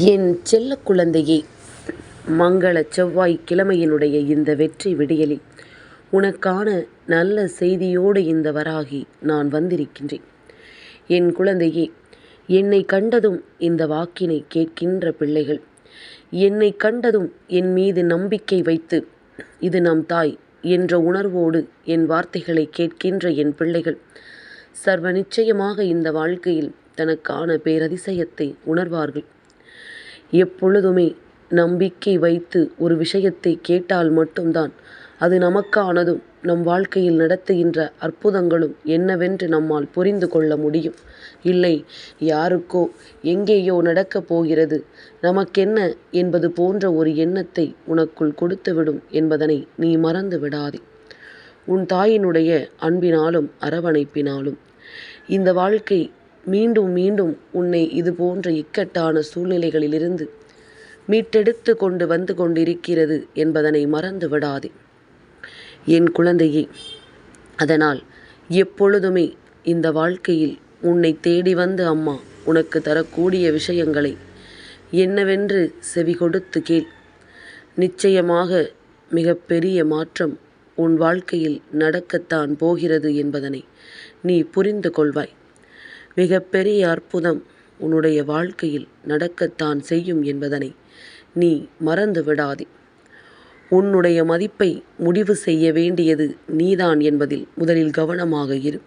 என் செல்ல குழந்தையே மங்கள செவ்வாய் கிழமையினுடைய இந்த வெற்றி விடியலில் உனக்கான நல்ல செய்தியோடு இந்த வராகி நான் வந்திருக்கின்றேன். என் குழந்தையே என்னை கண்டதும் இந்த வாக்கினை கேட்கின்ற பிள்ளைகள் என்னை கண்டதும் என் மீது நம்பிக்கை வைத்து இது நம் தாய் என்ற உணர்வோடு என் வார்த்தைகளை கேட்கின்ற என் பிள்ளைகள் சர்வ நிச்சயமாக இந்த வாழ்க்கையில் தனக்கான பேரதிசயத்தை உணர்வார்கள். எப்பொழுதுமே நம்பிக்கை வைத்து ஒரு விஷயத்தை கேட்டால் மட்டும்தான் அது நமக்கானதும் நம் வாழ்க்கையில் நடத்துகின்ற அற்புதங்களும் என்னவென்று நம்மால் புரிந்து கொள்ள முடியும். இல்லை யாருக்கோ எங்கேயோ நடக்கப் போகிறது. நமக்கென்ன என்பது போன்ற ஒரு எண்ணத்தை உனக்குள் கொடுத்துவிடும் என்பதனை நீ மறந்து விடாதே. உன் தாயினுடைய அன்பினாலும் அரவணைப்பினாலும் இந்த வாழ்க்கை மீண்டும் மீண்டும் உன்னை இது போன்ற இக்கட்டான சூழ்நிலைகளிலிருந்து மீட்டெடுத்து கொண்டு வந்து கொண்டிருக்கிறது என்பதனை மறந்து விடாதே. என் குழந்தையே அதனால் எப்பொழுதுமே இந்த வாழ்க்கையில் உன்னை தேடி வந்து அம்மா உனக்கு தரக்கூடிய விஷயங்களை என்னவென்று செவி கொடுத்து கேள். நிச்சயமாக மிகப்பெரிய மாற்றம் உன் வாழ்க்கையில் நடக்கத்தான் போகிறது என்பதனை நீ புரிந்து கொள்வாய். மிகப்பெரிய அற்புதம் உன்னுடைய வாழ்க்கையில் நடக்கத்தான் செய்யும் என்பதனை நீ மறந்து விடாதே உன்னுடைய மதிப்பை முடிவு செய்ய வேண்டியது நீதான் என்பதில் முதலில் கவனமாக இரு.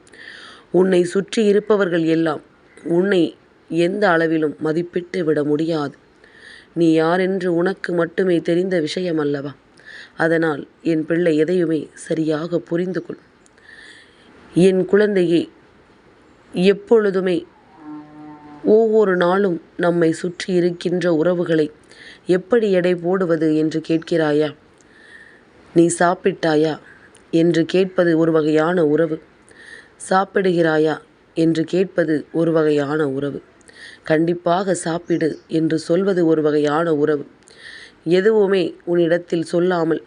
உன்னை சுற்றி இருப்பவர்கள் எல்லாம் உன்னை எந்த அளவிலும் மதிப்பிட்டு விட முடியாது. நீ யாரென்று உனக்கு மட்டுமே தெரிந்த விஷயம் அல்லவா அதனால் என் பிள்ளை எதையுமே சரியாக புரிந்து கொள் என் குழந்தையே எப்பொழுதுமே. ஒவ்வொரு நாளும் நம்மை சுற்றி இருக்கின்ற உறவுகளை எப்படி எடை போடுவது என்று கேட்கிறாயா? நீ சாப்பிட்டாயா? என்று கேட்பது ஒரு வகையான உறவு. சாப்பிடுகிறாயா? என்று கேட்பது ஒரு வகையான உறவு. கண்டிப்பாக சாப்பிடு என்று சொல்வது ஒரு வகையான உறவு. எதுவுமே உன்னிடத்தில் சொல்லாமல்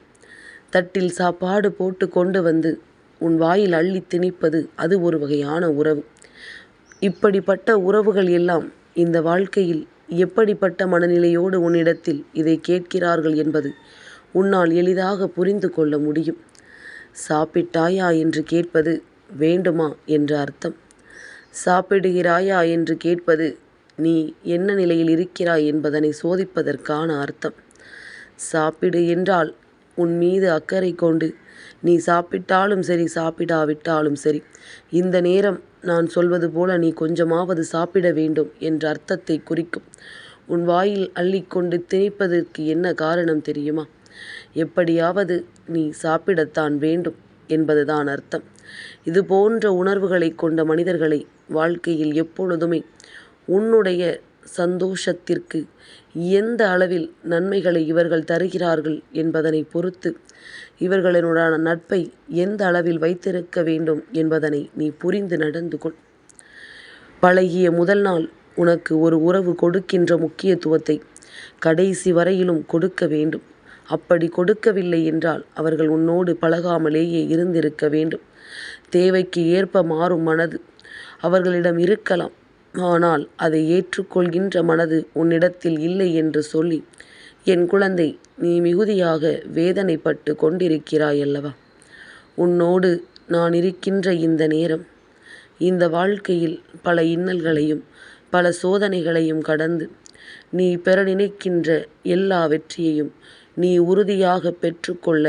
தட்டில் சாப்பாடு போட்டு கொண்டு வந்து உன் வாயில் அள்ளி திணிப்பது அது ஒரு வகையான உறவு. இப்படிப்பட்ட உறவுகள் எல்லாம் இந்த வாழ்க்கையில் எப்படிப்பட்ட மனநிலையோடு உன்னிடத்தில் இதை கேட்கிறார்கள் என்பது உன்னால் எளிதாக புரிந்து கொள்ள முடியும். சாப்பிட்டாயா என்று கேட்பது வேண்டுமா என்ற அர்த்தம். சாப்பிடுகிறாயா என்று கேட்பது நீ என்ன நிலையில் இருக்கிறாய் என்பதனை சோதிப்பதற்கான அர்த்தம். சாப்பிடு என்றால் உன் மீது அக்கறை கொண்டு நீ சாப்பிட்டாலும் சரி சாப்பிடாவிட்டாலும் சரி. இந்த நேரம் நான் சொல்வது போல நீ கொஞ்சமாவது சாப்பிட வேண்டும் என்ற அர்த்தத்தை குறிக்கும். உன் வாயில் அள்ளிக்கொண்டு திணிப்பதற்கு என்ன காரணம் தெரியுமா? எப்படியாவது நீ சாப்பிடத்தான் வேண்டும் என்பதுதான் அர்த்தம். இது போன்ற உணர்வுகளை கொண்ட மனிதர்களை வாழ்க்கையில் எப்பொழுதுமே உன்னுடைய சந்தோஷத்திற்கு எந்த அளவில் நன்மைகளை இவர்கள் தருகிறார்கள் என்பதனை பொறுத்து இவர்களுடனான நட்பை எந்த அளவில் வைத்திருக்க வேண்டும் என்பதனை நீ புரிந்து நடந்து கொள். பழகிய முதல் நாள் உனக்கு ஒரு உறவு கொடுக்கின்ற முக்கியத்துவத்தை கடைசி வரையிலும் கொடுக்க வேண்டும். அப்படி கொடுக்கவில்லை என்றால் அவர்கள் உன்னோடு பழகாமலேயே இருந்திருக்க வேண்டும். தேவைக்கு ஏற்ப மாறும் மனது அவர்களிடம் இருக்கலாம். ஆனால் அதை ஏற்றுக்கொள்கின்ற மனது உன்னிடத்தில் இல்லை என்று சொல்லி என் குழந்தை நீ மிகுதியாக வேதனைப்பட்டு கொண்டிருக்கிறாய் அல்லவா உன்னோடு நான் இருக்கின்ற இந்த நேரம் இந்த வாழ்க்கையில் பல இன்னல்களையும் பல சோதனைகளையும் கடந்து நீ பெற நினைக்கின்ற எல்லா வெற்றியையும் நீ உறுதியாக பெற்றுக்கொள்ள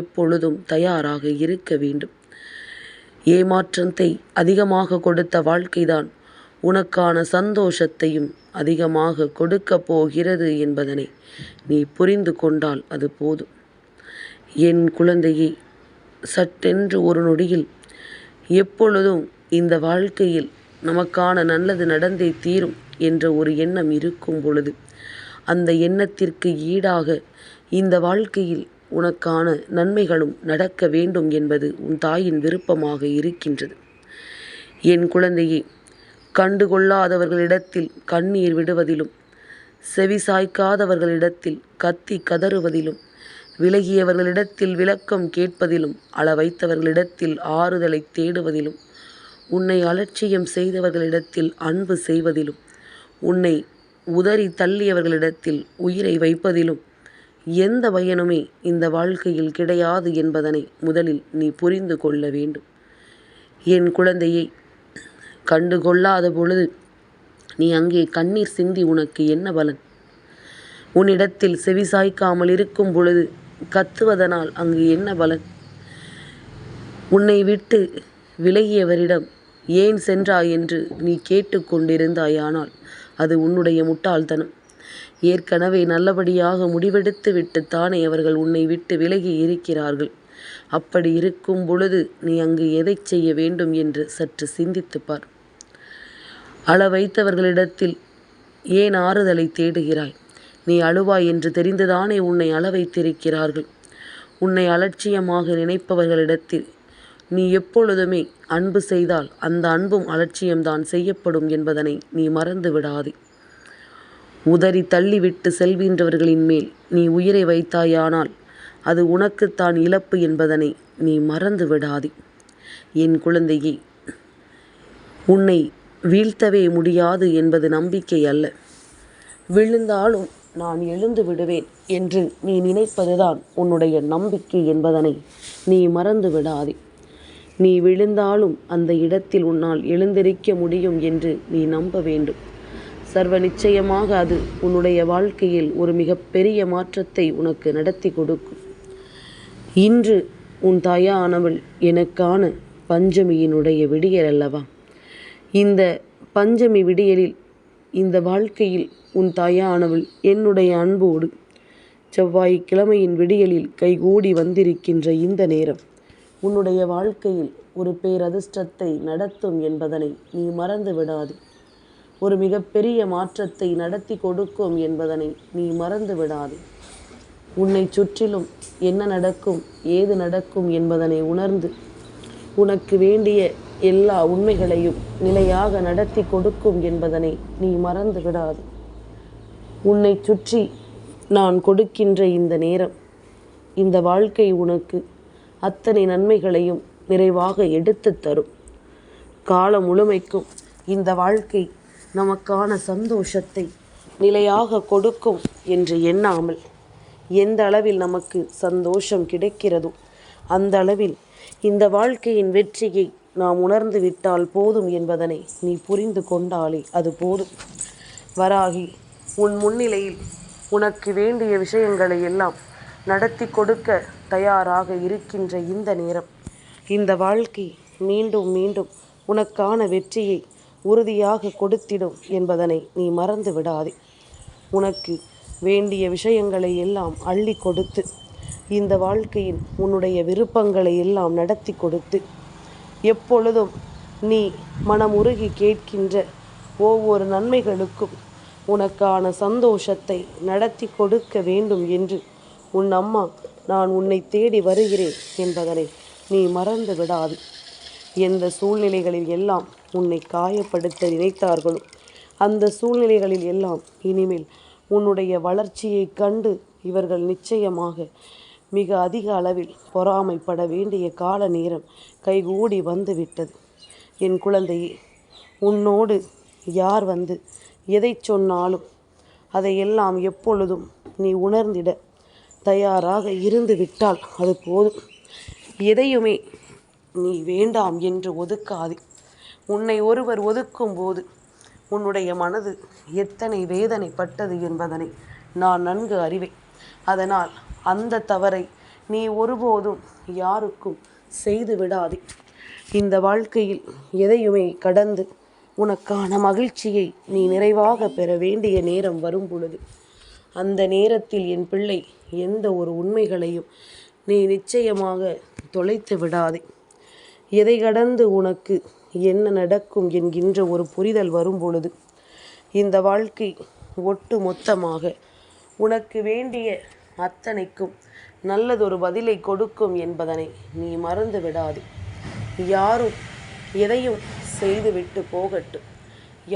எப்பொழுதும் தயாராக இருக்க வேண்டும். ஏமாற்றத்தை அதிகமாக கொடுத்த வாழ்க்கைதான் உனக்கான சந்தோஷத்தையும் அதிகமாக கொடுக்கப் போகிறது என்பதனை நீ புரிந்து கொண்டால் அது போதும். என் குழந்தையை சட்டென்று ஒரு நொடியில் எப்பொழுதும் இந்த வாழ்க்கையில் நமக்கான நல்லது நடந்தே தீரும் என்ற ஒரு எண்ணம் இருக்கும் பொழுது அந்த எண்ணத்திற்கு ஈடாக இந்த வாழ்க்கையில் உனக்கான நன்மைகளும் நடக்க வேண்டும் என்பது உன் தாயின் விருப்பமாக இருக்கின்றது. என் குழந்தையை கண்டுகொள்ளாதவர்களிடத்தில் கண்ணீர் விடுவதிலும் செவி சாய்க்காதவர்களிடத்தில் கத்தி கதறுவதிலும் விலகியவர்களிடத்தில் விளக்கம் கேட்பதிலும் அள வைத்தவர்களிடத்தில் ஆறுதலை தேடுவதிலும் உன்னை அலட்சியம் செய்தவர்களிடத்தில் அன்பு செய்வதிலும் உன்னை உதறி தள்ளியவர்களிடத்தில் உயிரை வைப்பதிலும் எந்த பயனுமே இந்த வாழ்க்கையில் கிடையாது என்பதனை முதலில் நீ புரிந்து கொள்ள வேண்டும். என் குழந்தையை கண்டு கொள்ளாத பொழுது நீ அங்கே கண்ணீர் சிந்தி உனக்கு என்ன பலன்? உன்னிடத்தில் செவிசாய்க்காமல் இருக்கும் பொழுது கத்துவதனால் அங்கு என்ன பலன்? உன்னை விட்டு விலகியவரிடம் ஏன் சென்றாய் என்று நீ கேட்டுக்கொண்டிருந்தாயானால் அது உன்னுடைய முட்டாள்தனம். ஏற்கனவே நல்லபடியாக முடிவெடுத்து விட்டு தானே அவர்கள் உன்னை விட்டு விலகி இருக்கிறார்கள். அப்படி இருக்கும் பொழுது நீ அங்கு எதை செய்ய வேண்டும் என்று சற்று சிந்தித்துப் அள வைத்தவர்களிடத்தில் ஏன் ஆறுதலை தேடுகிறாய்? நீ அழுவாய் என்று தெரிந்துதானே உன்னை அள வைத்திருக்கிறார்கள் உன்னை அலட்சியமாக நினைப்பவர்களிடத்தில் நீ எப்பொழுதுமே அன்பு செய்தால் அந்த அன்பும் அலட்சியம்தான் செய்யப்படும் என்பதனை நீ மறந்து விடாதே உதறி தள்ளிவிட்டு செல்கின்றவர்களின் மேல் நீ உயிரை வைத்தாயானால் அது உனக்குத்தான் இழப்பு என்பதனை நீ மறந்து விடாதே என் குழந்தையே உன்னை வீழ்த்தவே முடியாது என்பது நம்பிக்கை அல்ல. விழுந்தாலும் நான் எழுந்து விடுவேன் என்று நீ நினைப்பதுதான் உன்னுடைய நம்பிக்கை என்பதனை நீ மறந்து விடாதே. நீ விழுந்தாலும் அந்த இடத்தில் உன்னால் எழுந்திருக்க முடியும் என்று நீ நம்ப வேண்டும். சர்வ நிச்சயமாக அது உன்னுடைய வாழ்க்கையில் ஒரு மிகப்பெரிய மாற்றத்தை உனக்கு நடத்தி கொடுக்கும். இன்று உன் தாயானவள் எனக்கான பஞ்சமியினுடைய விடியல் அல்லவா இந்த பஞ்சமி விடியலில் இந்த வாழ்க்கையில் உன் தாயானவள் என்னுடைய அன்போடு செவ்வாய் கிழமையின் விடியலில் கைகூடி வந்திருக்கின்ற இந்த நேரம். உன்னுடைய வாழ்க்கையில் ஒரு பேரதிர்ஷ்டத்தை நடத்தும் என்பதனை நீ மறந்து விடாது. ஒரு மிகப்பெரிய மாற்றத்தை நடத்தி கொடுக்கும் என்பதனை நீ மறந்து விடாது. உன்னை சுற்றிலும் என்ன நடக்கும் ஏது நடக்கும் என்பதனை உணர்ந்து உனக்கு வேண்டிய எல்லா உண்மைகளையும் நிலையாக நடத்தி கொடுக்கும் என்பதனை நீ மறந்து விடாது உன்னை சுற்றி நான் கொடுக்கின்ற இந்த நேரம் இந்த வாழ்க்கை உனக்கு அத்தனை நன்மைகளையும் நிறைவாக எடுத்து தரும். காலம் முழுமைக்கும் இந்த வாழ்க்கை நமக்கான சந்தோஷத்தை நிலையாக கொடுக்கும் என்று எண்ணாமல் எந்த அளவில் நமக்கு சந்தோஷம் கிடைக்கிறதோ அந்த அளவில் இந்த வாழ்க்கையின் வெற்றியை நாம் உணர்ந்து விட்டால் போதும் என்பதனை நீ புரிந்து கொண்டாலே அது போதும். வராகி உன் முன்னிலையில் உனக்கு வேண்டிய விஷயங்களை எல்லாம் நடத்தி கொடுக்க தயாராக இருக்கின்ற இந்த நேரம். இந்த வாழ்க்கை மீண்டும் மீண்டும் உனக்கான வெற்றியை உறுதியாக கொடுத்திடும் என்பதனை நீ மறந்து விடாதே. உனக்கு வேண்டிய விஷயங்களை எல்லாம் அள்ளி கொடுத்து இந்த வாழ்க்கையில் உன்னுடைய விருப்பங்களை எல்லாம் நடத்தி கொடுத்து எப்பொழுதும் நீ மனமுருகி கேட்கின்ற ஒவ்வொரு நன்மைகளுக்கும் உனக்கான சந்தோஷத்தை நடத்தி கொடுக்க வேண்டும் என்று உன் அம்மா நான் உன்னை தேடி வருகிறேன் என்பதனை நீ மறந்து விடாது. எந்த சூழ்நிலைகளில் எல்லாம் உன்னை காயப்படுத்த நினைத்தார்களோ அந்த சூழ்நிலைகளில் எல்லாம் இனிமேல் உன்னுடைய வளர்ச்சியை கண்டு இவர்கள் நிச்சயமாக மிக அதிக அளவில் பொறாமைப்பட வேண்டிய கால நேரம் கைகூடி வந்து விட்டது என் குழந்தையே உன்னோடு யார் வந்து எதை சொன்னாலும் அதையெல்லாம் எப்பொழுதும் நீ உணர்ந்திட தயாராக இருந்து விட்டால் அது போதும். எதையுமே நீ வேண்டாம் என்று ஒதுக்காதே. உன்னை ஒருவர் ஒதுக்கும் போது உன்னுடைய மனது எத்தனை வேதனைப்பட்டது என்பதனை நான் நன்கு அறிவேன். அதனால் அந்த தவறை நீ ஒருபோதும் யாருக்கும் செய்து விடாதே. இந்த வாழ்க்கையில் எதையுமே கடந்து உனக்கான மகிழ்ச்சியை நீ நிறைவாக பெற வேண்டிய நேரம் வரும் பொழுது அந்த நேரத்தில் என் பிள்ளை எந்த ஒரு உண்மைகளையும் நீ நிச்சயமாக தொலைத்து விடாதே. எதை கடந்து உனக்கு என்ன நடக்கும் என்கின்ற ஒரு புரிதல் வரும் பொழுது இந்த வாழ்க்கை ஒட்டு மொத்தமாக உனக்கு வேண்டிய அத்தனைக்கும் நல்லதொரு பதிலை கொடுக்கும் என்பதனை நீ மறந்து விடாதே யாரும் எதையும் செய்துவிட்டு போகட்டும்.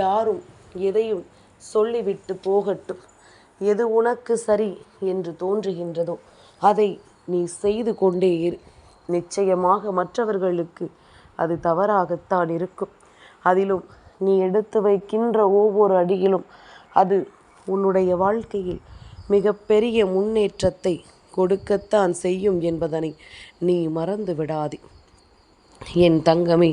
யாரும் எதையும் சொல்லிவிட்டு போகட்டும். எது உனக்கு சரி என்று தோன்றுகின்றதோ அதை நீ செய்து கொண்டே இரு. நிச்சயமாக மற்றவர்களுக்கு அது தவறாகத்தான் இருக்கும். அதிலும் நீ எடுத்து வைக்கின்ற ஒவ்வொரு அடியிலும் அது உன்னுடைய வாழ்க்கையில் மிகப்பெரிய முன்னேற்றத்தை கொடுக்கத்தான் செய்யும் என்பதனை நீ மறந்து விடாதே என் தங்கமே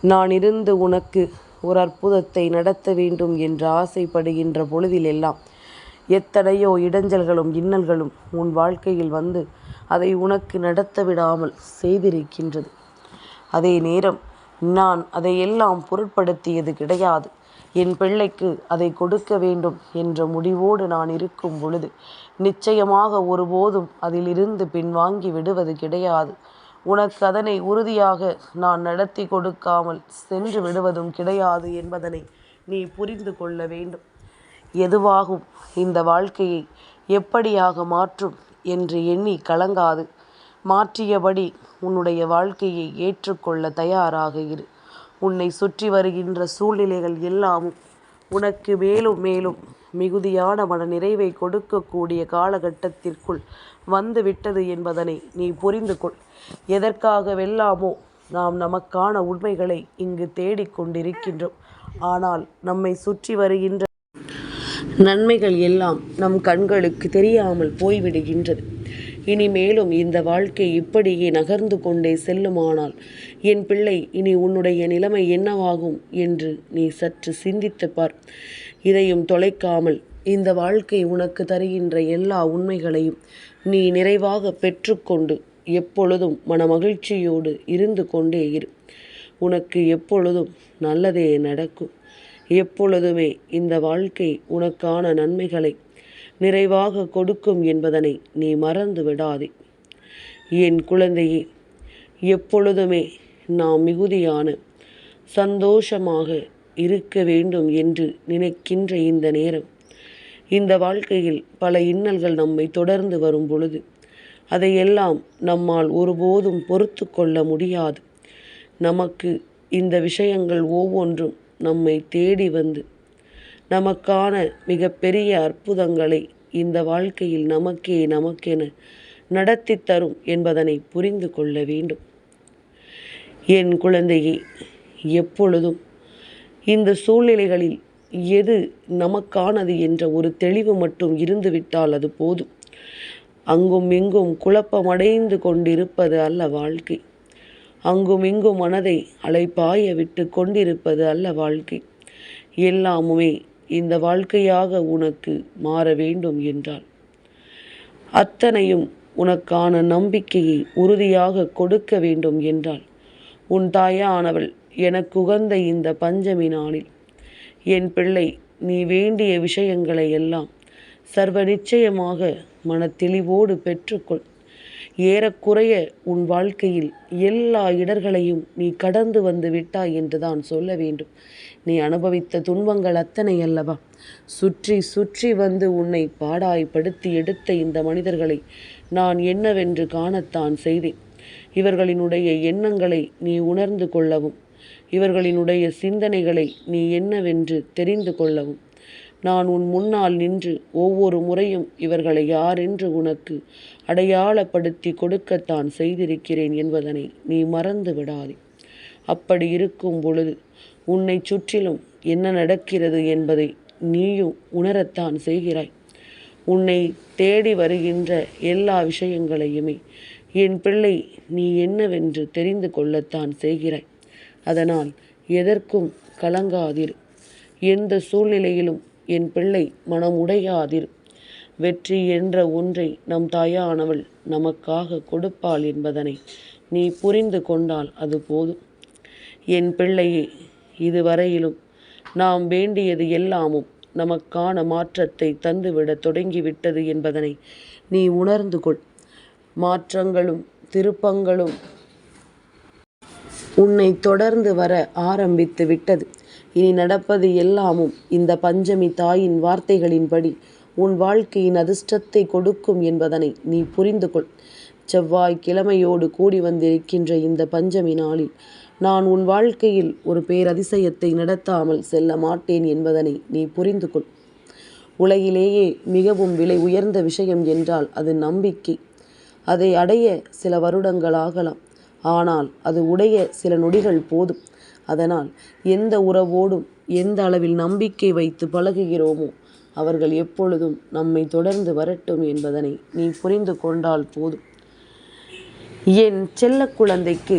நான் இருந்து உனக்கு ஒரு அற்புதத்தை நடத்த வேண்டும் என்று ஆசைப்படுகின்ற பொழுதிலெல்லாம் எத்தனையோ இடைஞ்சல்களும் இன்னல்களும் உன் வாழ்க்கையில் வந்து அதை உனக்கு நடத்த விடாமல் செய்திருக்கின்றது. அதே நேரம் நான் அதையெல்லாம் பொருட்படுத்தியது கிடையாது. என் பிள்ளைக்கு அதை கொடுக்க வேண்டும் என்ற முடிவோடு நான் இருக்கும் பொழுது நிச்சயமாக ஒருபோதும் அதிலிருந்து பின்வாங்கி விடுவது கிடையாது. உனக்கு அதனை உறுதியாக நான் நடத்தி கொடுக்காமல் சென்று விடுவதும் கிடையாது என்பதனை நீ புரிந்து கொள்ள வேண்டும். எதுவாகும் இந்த வாழ்க்கையை எப்படியாக மாற்றும் என்று எண்ணி கலங்காது. மாற்றியபடி உன்னுடைய வாழ்க்கையை ஏற்றுக்கொள்ள தயாராக இரு. உன்னை சுற்றி வருகின்ற சூழ்நிலைகள் எல்லாமும் உனக்கு மேலும் மேலும் மிகுதியான மன நிறைவை கொடுக்கக்கூடிய காலகட்டத்திற்குள் வந்துவிட்டது என்பதனை நீ புரிந்து கொள். எதற்காகவெல்லாமோ நாம் நமக்கான உண்மைகளை இங்கு தேடிக்கொண்டிருக்கின்றோம் ஆனால் நம்மை சுற்றி வருகின்ற நன்மைகள் எல்லாம் நம் கண்களுக்கு தெரியாமல் போய்விடுகின்றது. இனிமேலும் இந்த வாழ்க்கை இப்படியே நகர்ந்து கொண்டே செல்லுமானால் என் பிள்ளை இனி உன்னுடைய நிலைமை என்னவாகும் என்று நீ சற்று சிந்தித்து பார். இதையும் தொலைக்காமல் இந்த வாழ்க்கை உனக்கு தருகின்ற எல்லா உண்மைகளையும் நீ நிறைவாக பெற்றுக்கொண்டு எப்பொழுதும் மனமகிழ்ச்சியோடு இருந்து கொண்டே இரு. உனக்கு எப்பொழுதும் நல்லதே நடக்கும். எப்பொழுதுமே இந்த வாழ்க்கை உனக்கான நன்மைகளை நிறைவாக கொடுக்கும் என்பதனை நீ மறந்து விடாதே என் குழந்தையே எப்பொழுதுமே நாம் மிகுதியான சந்தோஷமாக இருக்க வேண்டும் என்று நினைக்கின்ற இந்த நேரம். இந்த வாழ்க்கையில் பல இன்னல்கள் நம்மை தொடர்ந்து வரும் பொழுது அதையெல்லாம் நம்மால் ஒருபோதும் பொறுத்து கொள்ள முடியாது. நமக்கு இந்த விஷயங்கள் ஒவ்வொன்றும் நம்மை தேடி வந்து நமக்கான மிகப்பெரிய அற்புதங்களை இந்த வாழ்க்கையில் நமக்கே நமக்கென நடத்தி தரும் என்பதனை புரிந்து கொள்ள வேண்டும். என் குழந்தையே எப்பொழுதும் இந்த சூழ்நிலைகளில் எது நமக்கானது என்ற ஒரு தெளிவு மட்டும் இருந்துவிட்டால் அது போதும். அங்கும் இங்கும் குழப்பமடைந்து கொண்டிருப்பது அல்ல வாழ்க்கை. அங்கும் இங்கும் மனதை அலைப்பாய விட்டு கொண்டிருப்பது அல்ல வாழ்க்கை. எல்லாமுமே இந்த வாழ்க்கையாக உனக்கு மாற வேண்டும் என்றாள். அத்தனையும் உனக்கான நம்பிக்கையை உறுதியாக கொடுக்க வேண்டும் என்றாள். உன் தாயானவள் எனக்கு உகந்த இந்த பஞ்சமி நாளில் என் பிள்ளை நீ வேண்டிய விஷயங்களை எல்லாம் சர்வ நிச்சயமாக மனத்தெளிவோடு பெற்றுக்கொள். ஏறக்குறைய உன் வாழ்க்கையில் எல்லா இடர்களையும் நீ கடந்து வந்து விட்டாய் என்று தான் சொல்ல வேண்டும். நீ அனுபவித்த துன்பங்கள் அத்தனை அல்லவா சுற்றி சுற்றி வந்து உன்னை பாடாய்படுத்தி எடுத்த இந்த மனிதர்களை நான் என்னவென்று காணத்தான் செய்தேன். இவர்களினுடைய எண்ணங்களை நீ உணர்ந்து கொள்ளவும் இவர்களினுடைய சிந்தனைகளை நீ என்னவென்று தெரிந்து கொள்ளவும். நான் உன் முன்னால் நின்று ஒவ்வொரு முறையும் இவர்களை யாரென்று உனக்கு அடையாளப்படுத்தி கொடுக்கத்தான் செய்திருக்கிறேன் என்பதனை நீ மறந்து விடாதே அப்படி இருக்கும் பொழுது உன்னை சுற்றிலும் என்ன நடக்கிறது என்பதை நீயும் உணரத்தான் செய்கிறாய். உன்னை தேடி வருகின்ற எல்லா விஷயங்களையுமே என் பிள்ளை நீ என்னவென்று தெரிந்து கொள்ளத்தான் செய்கிறாய். அதனால் எதற்கும் கலங்காதிரு. எந்த சூழ்நிலையிலும் என் பிள்ளை மனம் உடையாதிரு. வெற்றி என்ற ஒன்றை நம் தாயானவள் நமக்காக கொடுப்பாள் என்பதனை நீ புரிந்து கொண்டால் அது போதும். என் பிள்ளையை இதுவரையிலும் நாம் வேண்டியது எல்லாமும் நமக்கான மாற்றத்தை தந்துவிட தொடங்கிவிட்டது என்பதனை நீ உணர்ந்து கொள். மாற்றங்களும் திருப்பங்களும் உன்னை தொடர்ந்து வர ஆரம்பித்து விட்டது. இனி நடப்பது எல்லாமும் இந்த பஞ்சமி தாயின் வார்த்தைகளின்படி உன் வாழ்க்கையின் அதிர்ஷ்டத்தை கொடுக்கும் என்பதனை நீ புரிந்து கொள் செவ்வாய் கிழமையோடு கூடி வந்திருக்கின்ற இந்த பஞ்சமி நாளில் நான் உன் வாழ்க்கையில் ஒரு பேரதிசயத்தை நடத்தாமல் செல்ல மாட்டேன் என்பதனை நீ புரிந்து கொள். உலகிலேயே மிகவும் விலை உயர்ந்த விஷயம் என்றால் அது நம்பிக்கை. அதை அடைய சில வருடங்கள் ஆகலாம். ஆனால் அது உடைய சில நொடிகள் போதும். அதனால் எந்த உறவோடும் எந்த அளவில் நம்பிக்கை வைத்து பழகுகிறோமோ அவர்கள் எப்பொழுதும் நம்மை தொடர்ந்து வரட்டும் என்பதனை நீ புரிந்து கொண்டால் போதும். என் செல்ல குழந்தைக்கு